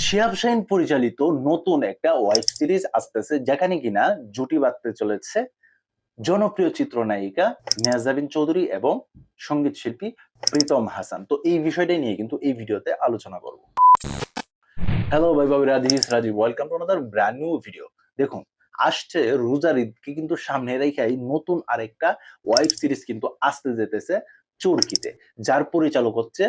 শিহাব শাহিন পরিচালিত নতুন একটা ওয়েব সিরিজ আসতেছে, যেখানে কিনা জুটি বাঁধতে চলেছে জনপ্রিয় চিত্রনায়িকা মেয়াজাবিন চৌধুরী এবং সংগীত শিল্পী প্রীতম হাসান। তো এই বিষয়টাই নিয়ে কিন্তু এই ভিডিওতে আলোচনা করব। হ্যালো ভাই বাবিরা this is Rajib. Welcome to another brand new video দেখুন, আসছে রোজার ঈদকে কিন্তু সামনে রেখেই নতুন আরেকটা ওয়েব সিরিজ কিন্তু আসতে যেতেছে চরকিতে, যার পরিচালক হচ্ছে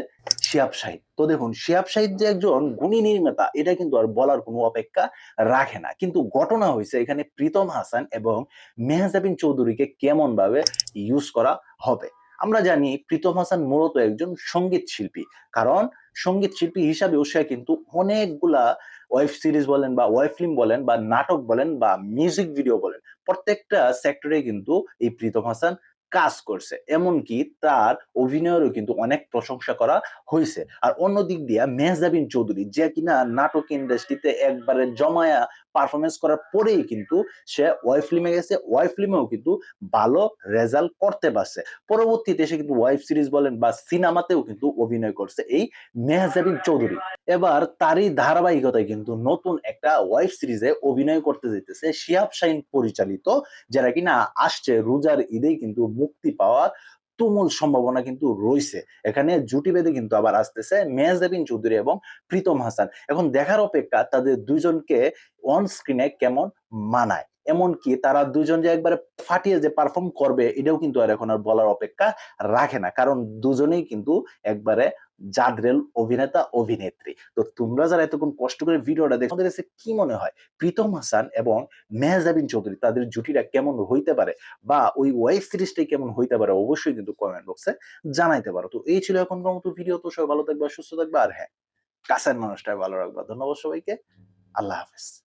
শিয়াব শাহিদ। তো দেখুন, শিয়াব শাহিদ যে একজন গুণী নির্মাতা, এটা কিন্তু আর বলার কোনো অপেক্ষা রাখে না। কিন্তু ঘটনা হয়েছে এখানে প্রীতম হাসান এবং মেহজাবিন চৌধুরীকে কেমন ভাবে ইউজ করা হবে। আমরা জানি প্রীতম হাসান মূলত একজন সংগীত শিল্পী। কারণ সংগীত শিল্পী হিসাবেও সে কিন্তু অনেকগুলা ওয়েব সিরিজ বলেন বা ওয়েব ফিল্ম বলেন বা নাটক বলেন বা মিউজিক ভিডিও বলেন, প্রত্যেকটা সেক্টরে কিন্তু এই প্রীতম হাসান কাজ করছে। এমনকি তার অভিনয়েরও কিন্তু অনেক প্রশংসা করা হয়েছে। আর অন্য দিক দিয়ে মেহজাবিন চৌধুরী, যে কিনা নাটক ইন্ডাস্ট্রিতে একবারে জমায়া পারফরমেন্স করার পরেই কিন্তু সে ওয়েব ফিল্মে গেছে। ওয়েব ফিল্মেও কিন্তু ভালো রেজাল্ট করতে পারছে। পরবর্তীতে সে কিন্তু ওয়েব সিরিজ বলেন বা সিনেমাতেও কিন্তু অভিনয় করছে এই মেহজাবিন চৌধুরী। এবার তারই ধারাবাহিকতায় কিন্তু নতুন একটা ওয়েব সিরিজে অভিনয় করতে যেতেছে শিহাব শাহিন পরিচালিত যারা কিনা আসছে রোজার ঈদে কিন্তু মুক্তি পাওয়ার তুমুল সম্ভাবনা কিন্তু রয়েছে। এখানে জুটি বেঁধে কিন্তু আবার আসতেছে মেহজাবিন চৌধুরী এবং প্রীতম হাসান। এখন দেখার অপেক্ষা তাদের দুইজনকে অন স্ক্রিনে কেমন মানায়? এমনকি তারা দুজন যে একবারে ফাটিয়ে যে পারফর্ম করবে, এটাও কিন্তু আর এখন আর বলার অপেক্ষা রাখে না। কারণ দুজনেই কিন্তু একবারে জাদরেল অভিনেতা, অভিনেত্রী। তো তোমরা যারা এতক্ষণ কষ্ট করে ভিডিওটা দেখো তোমাদের কাছে কি মনে হয়? প্রীতম হাসান এবং মেহজাবিন চৌধুরী, তাদের জুটিটা কেমন হইতে পারে? বা ওই ওয়েব সিরিজটাই কেমন হইতে পারে? অবশ্যই কিন্তু কমেন্ট বক্সে জানাইতে পারো। তো এই ছিল এখন মতো ভিডিও। তো সবাই ভালো থাকবে, সুস্থ থাকবে। আর হ্যাঁ কাছের মানুষটা ভালো রাখবা। ধন্যবাদ সবাইকে। আল্লাহ হাফেজ।